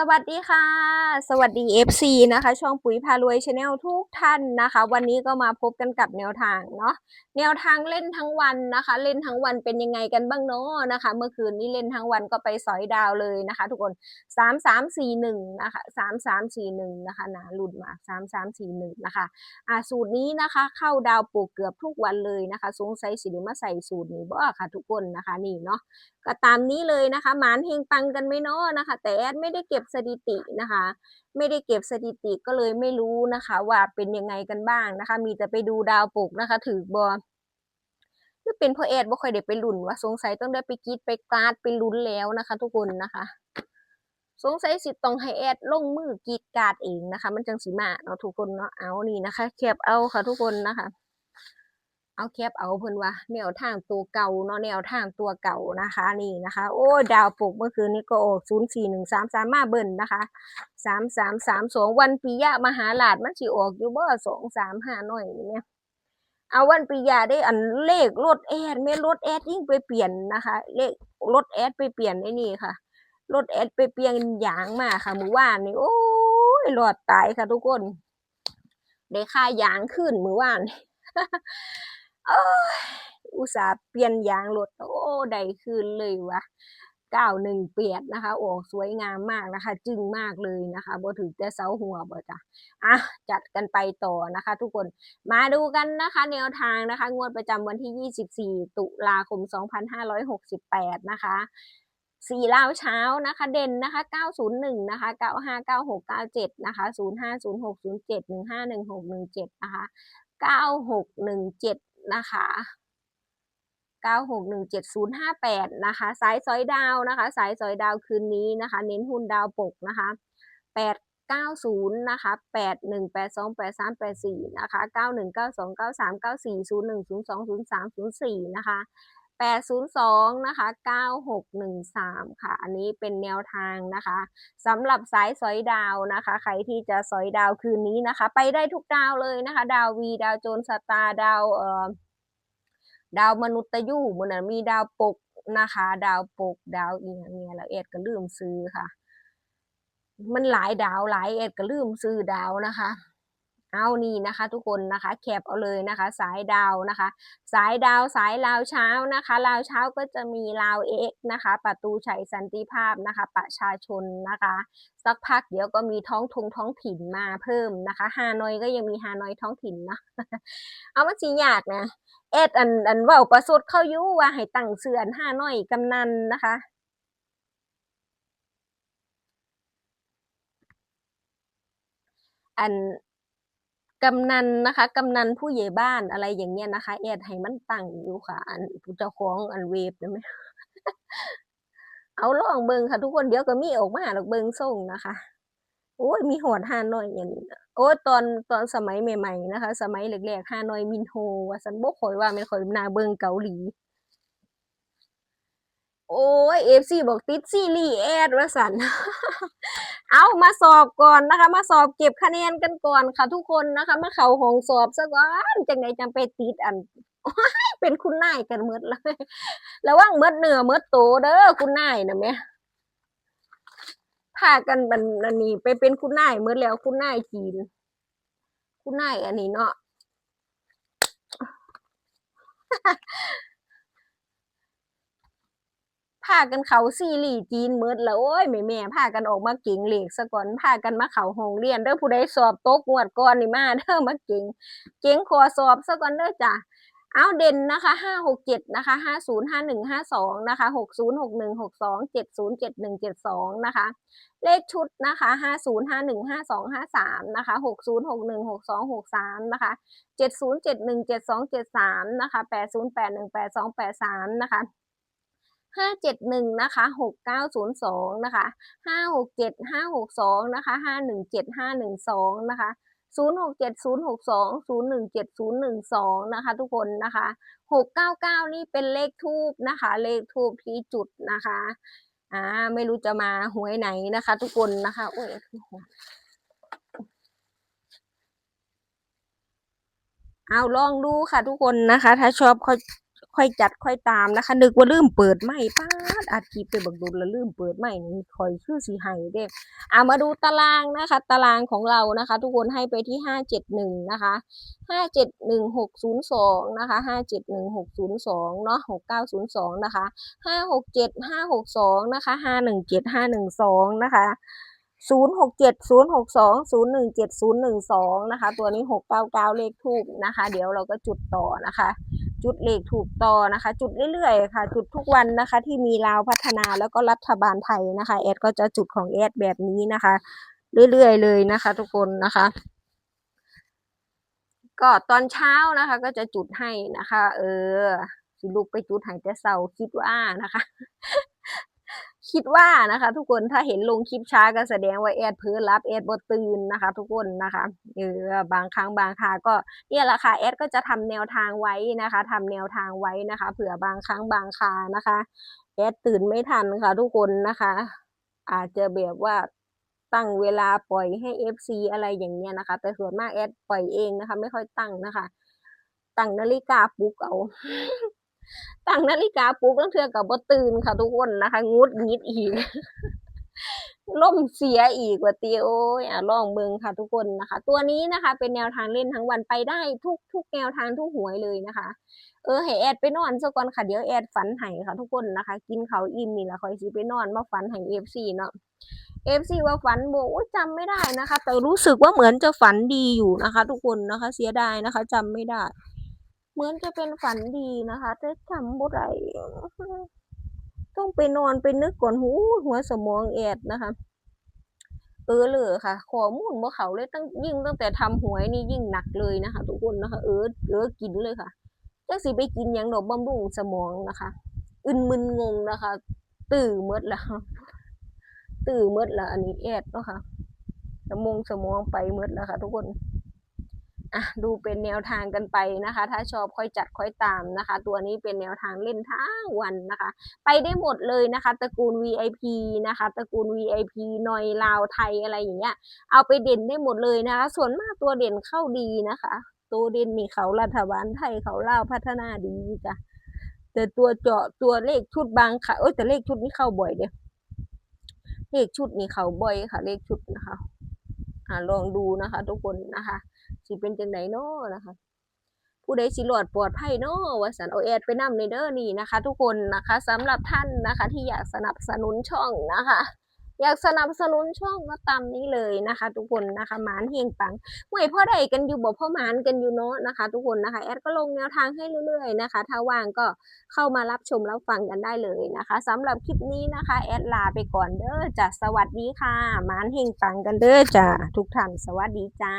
สวัสดีค่ะ สวัสดี FC นะคะ ช่องปุ๋ยพารวยชาแนลทุกท่านนะคะ วันนี้ก็มาพบกันกับแนวทางเนาะแนวทางเล่นทั้งวันนะคะ เล่นทั้งวันเป็นยังไงกันบ้างเนาะนะคะ เมื่อคืนนี้เล่นทั้งวันก็ไปสอยดาวเลยนะคะ ทุกคนสามสามสี่หนึ่งนะคะสามสามสี่หนึ่งนะคะหนาหลุดมาสามสามสี่หนึ่งนะคะอ่าสูตรนี้นะคะ เข้าดาวปลูกเกือบทุกวันเลยนะคะสงสัยสิริมาใส่สูตรนี้บ่ค่ะทุกคนนะคะนี่เนาะ ก็ตามนี้เลยนะคะหมานเฮงปังกันไม่นาะนะคะ แต่แอดไม่ได้เก็บสถิตินะคะ ไม่ได้เก็บสถิติก็เลยไม่รู้นะคะ ว่าเป็นยังไงกันบ้างนะคะ มีแต่ไปดูดาวปลุกนะคะ ถือบอคือเป็นพราะแอดบ่ค่อยได้ไปลุ้นว่าสงสัยต้องได้ไปกีดไปกราดไปลุ้นแล้วนะคะ ทุกคนนะคะ สงสัยสิต้องให้แอดลงมือกีดกราดเองนะคะ มันจังสีมาเนาะทุกคนเนาะเอานี่นะคะแคบเอาค่ะทุกคนนะคะ เอาแคปเอาเพิ่นว่าแนวทางตัวเก่าเนาะแนวทางตัวเก่านะคะนี่นะคะ โอ้ดาวปลุกเมื่อคืนนี้ก็ออกศูนย์สี่หนึ่งสามสามมาเบิ่นนะคะสามสามสามสองวันปิยะมหาลาดมันสิออกอยู่เบ่สองสามห้าหน่อยนี่เนี่ยเอาวันปิยะได้อันเลขรถแอดแม่รถแอดยิ่งไปเปลี่ยนนะคะ เลขรถแอดไปเปลี่ยนไอ้นี่ค่ะรถแอดไปเปลี่ยนอย่างมากค่ะมือว่านนี่โอ้ยรอดตายค่ะทุกคนได้ค่ายางขึ้นมือว่าน อุตส่าห์เปลี่ยนยางรถโอ้ได้คืนเลยวะเก้าหนึ่งเปียดนะคะออกสวยงามมากนะคะ จึงมากเลยนะคะบ่ถือแต่เสาหัวบ่จ้ะอะจัดกันไปต่อนะคะ ทุกคนมาดูกันนะคะ แนวทางนะคะ งวดประจำวันที่ 24 ตุลาคม 2568 นะคะสี่ลาวเช้านะคะ เด่นนะคะ 901 นะคะ 959697 นะคะ 050607 151617 นะคะ 9617 นะคะ9617058นะคะสายซอยดาวนะคะ สายซอยดาวคืนนี้นะคะ เน้นหุ้นดาวปกนะคะ890นะคะ81828384นะคะ9192939401020304นะคะ 802 นะคะ 9613 ค่ะ อันนี้เป็นแนวทางนะคะสำหรับสายสอยดาวนะคะ ใครที่จะสอยดาวคืนนี้นะคะ ไปได้ทุกดาวเลยนะคะ ดาววีดาวโจรสตาร์ดาวเอ่อดาวมนุษย์ยูมันนะมีดาวปกนะคะ ดาวปกดาวอีกอย่างเนี่ยแล้วเอ็ดก็ลืมซื้อค่ะ มันหลายดาวหลายเอ็ดก็ลืมซื้อดาวนะคะ เอานี่นะคะ ทุกคนนะคะแคปเอาเลยนะคะ สายดาวนะคะ สายดาวสายลาวเช้านะคะลาวเช้าก็จะมีลาวเอ็กนะคะ ประตูชัยสันติภาพนะคะ ประชาชนนะคะ สักพักเดี๋ยวก็มีท้องทงท้องถิ่นมาเพิ่มนะคะฮานอยก็ยังมีฮานอยท้องถิ่นนะเอามาสิยากนะเอ็ดอันอันว่าประสดเข้ายู่ว่าให้ตั้งเสือนฮานอยกำนันนะคะอัน กำนันนะคะกำนันผู้ใหญ่บ้านอะไรอย่างเงี้ยนะคะแอดให้มันตั้งอยู่ค่ะ อันผู้เจ้าของอันเวฟนะไหมเอาลองเบิงค่ะ ทุกคนเดี๋ยวก็มีออกมาดอกเบิงส่งนะคะโอ้ยมีหอดฮานอยอย่างนี้โอ้ยตอนตอนสมัยใหม่ ๆ นะคะ สมัยแรกๆฮานอยมินโฮว่าสันบกค่อยว่าไม่นขอยนาเบิงเกาหลี โอ้ย FC บอกติดซีรีส์แอดว่าสัน เอามาสอบก่อนนะคะ มาสอบเก็บคะแนนกันก่อนค่ะทุกคนนะคะ มาเข้าหองสอบซะก่อนจังไดจังไปติดอันเป็นคุณนายกันหมดเลยระวังหมดเหนือหมดโตเด้อคุณนายนะแม่พากันบันนนี้ไปเป็นคุณนายหมดแล้วคุณนายจีน คุณนายอันนี้เนาะ พากันเขาซีรีส์จีนหมดแล้วโอ้ยแม่แม่พากันออกมาเก่งเหลขซะก่อนพากันมาเขาห้องเรียนเด้อผู้ใดสอบตกงวดก่อนนี่มาเด้อมาเก่งเก่งขอสอบซะก่อนเด้อจ้ะเอาเด่นนะคะห้าหกเจ็ดนะคะห้าศูนย์ห้าหนึ่งห้าสองนะคะหกศูนย์หกหนึ่งหกสองเจ็ดศูนย์เจ็ดหนึ่งเจ็ดสองนะคะ เลขชุดนะคะห้าศูนย์ห้าหนึ่งห้าสองห้าสามนะคะหกศูนย์หกหนึ่งหกสองหกสามนะคะเจ็ดศูนย์เจ็ดหนึ่งเจ็ดสองเจ็ดสามนะคะแปดศูนย์แปดหนึ่งแปดสองแปดสามนะคะ ห้าเจ็ดหนึ่งนะคะหกเก้าศูนย์สองนะคะห้าหกเจ็ดห้าหกสองนะคะห้าหนึ่งเจ็ดห้าหนึ่งสองนะคะศูนย์หกเจ็ดศูนย์หกสองศูนย์หนึ่งเจ็ดศูนย์หนึ่งสองนะคะ ทุกคนนะคะหกเก้าเก้านี่เป็นเลขทูบนะคะ เลขทูบที่จุดนะคะ อ่า ไม่รู้จะมาหวยไหนนะคะ ทุกคนนะคะโอ้ยเอาลองดูค่ะทุกคนนะคะ ถ้าชอบคอย ค่อยจัดค่อยตามนะคะ นึกว่าลืมเปิดไม้ป้าอัดคลิปไปบักดุลแล้วลืมเปิดไม้นี่คอยชื่อสีไห้เด้เอามาดูตารางนะคะ ตารางของเรานะคะ ทุกคนให้ไปที่ห้าเจ็ดหนึ่งนะคะห้าเจ็ดหนึ่งหกศูนย์สองนะคะห้าเจ็ดหนึ่งหกศูนย์สองเนาะหกเก้าศูนย์สองนะคะห้าหกเจ็ดห้าหกสองนะคะห้าหนึ่งเจ็ดห้าหนึ่งสองนะคะศูนย์หกเจ็ดศูนย์หกสองศูนย์หนึ่งเจ็ดศูนย์หนึ่งสองนะคะ ตัวนี้หกเก้าเก้าเลขทูบนะคะ เดี๋ยวเราก็จุดต่อนะคะ จุดเลขถูกต่อนะคะ จุดเรื่อยๆค่ะ จุดทุกวันนะคะ ที่มีลาวพัฒนาแล้วก็รัฐบาลไทยนะคะแอดก็จะจุดของแอดแบบนี้นะคะ เรื่อยๆเลยนะคะ ทุกคนนะคะ ก็ตอนเช้านะคะ ก็จะจุดให้นะคะ เออสิลูกไปจุดหายใจเศร้าคิดว่านะคะ คิดว่านะคะ ทุกคนถ้าเห็นลงคลิปช้าก็แสดงว่าแอดเพ้อรับแอดบ่ตื่นนะคะ ทุกคนนะคะเออบางครั้งบางคราก็เนี่ยแหละค่ะแอดก็จะทำแนวทางไว้นะคะทำแนวทางไว้นะคะ เผื่อบางครั้งบางครานะคะแอดตื่นไม่ทันค่ะ ทุกคนนะคะ อาจจะแบบว่าตั้งเวลาปล่อยให้ FC อะไรอย่างเงี้ยนะคะ แต่ส่วนมากแอดปล่อยเองนะคะ ไม่ค่อยตั้งนะคะ ตั้งนาฬิกาปลุกเอา ตั้งนาฬิกาปลุกตั้งเทือกับบ่ตื่นค่ะทุกคนนะคะ งุดงิดอีกล่มเสียอีกว่าติโอ้ยอะลองเบิงค่ะทุกคนนะคะ ตัวนี้นะคะ เป็นแนวทางเล่นทั้งวันไปได้ทุกทุกแนวทางทุกหวยเลยนะคะ เออให้แอดไปนอนซะก่อนค่ะเดี๋ยวแอดฝันให้ค่ะทุกคนนะคะ กินเขาอิ่มนี่แหละค่อยสิไปนอนมาฝันให้ FC เนาะ FC ว่าฝันบ่โอ้ยจำไม่ได้นะคะ แต่รู้สึกว่าเหมือนจะฝันดีอยู่นะคะ ทุกคนนะคะ เสียดายนะคะจำไม่ได้ เหมือนจะเป็นฝันดีนะคะแต่จำบ่ได้ต้องไปนอนไปนึกก่อนหูหัวสมองแอดนะคะ เออเลยค่ะข้อมูลบ่เขาเลยตั้งยิ่งตั้งแต่ทำหวยนี่ยิ่งหนักเลยนะคะ ทุกคนนะคะ เออเออกินเลยค่ะจักสิไปกินหยังดอกบำรุงสมองนะคะ อึนมึนงงนะคะ ตื่อหมดแล้วตื่อหมดแล้วอันนี้แอดเนาะค่ะสมองสมองไปหมดแล้วค่ะ ทุกคน ดูเป็นแนวทางกันไปนะคะ ถ้าชอบค่อยจัดค่อยตามนะคะ ตัวนี้เป็นแนวทางเล่นทั้งวันนะคะ ไปได้หมดเลยนะคะตระกูล VIP นะคะตระกูล VIP หน่อยลาวไทยอะไรอย่างเงี้ย เอาไปเด่นได้หมดเลยนะคะ ส่วนมากตัวเด่นเข้าดีนะคะตัวเด่นนี่เขารัฐบาลไทยเขาเล่าพัฒนาดีจ้ะแต่ตัวเจาะตัวเลขชุดบางค่ะเอ้ยแต่เลขชุดนี้เข้าบ่อยเดียวเลขชุดนี่เข้าบ่อยค่ะ เลขชุดนะคะอ่าลองดูนะคะ ทุกคนนะคะ สิเป็นจังไดเนาะนะคะ ผู้ใดสิรอดปลอดภัยเนาะว่าสันเอาแอดไปนำในเด้อนี่นะคะ ทุกคนนะคะสำหรับท่านนะคะ ที่อยากสนับสนุนช่องนะคะ อยากสนับสนุนช่องก็ตามนี้เลยนะคะ ทุกคนนะคะหมานเฮงปังหวยพ่อใดกันอยู่บ่พ่อหมานกันอยู่เนาะนะคะ ทุกคนนะคะ แอดก็ลงแนวทางให้เรื่อยๆนะคะ ถ้าว่างก็เข้ามารับชมรับฟังกันได้เลยนะคะสำหรับคลิปนี้นะคะ แอดลาไปก่อนเด้อจ้ะสวัสดีค่ะหมานเฮงปังกันเด้อจ้ะทุกท่านสวัสดีจ้า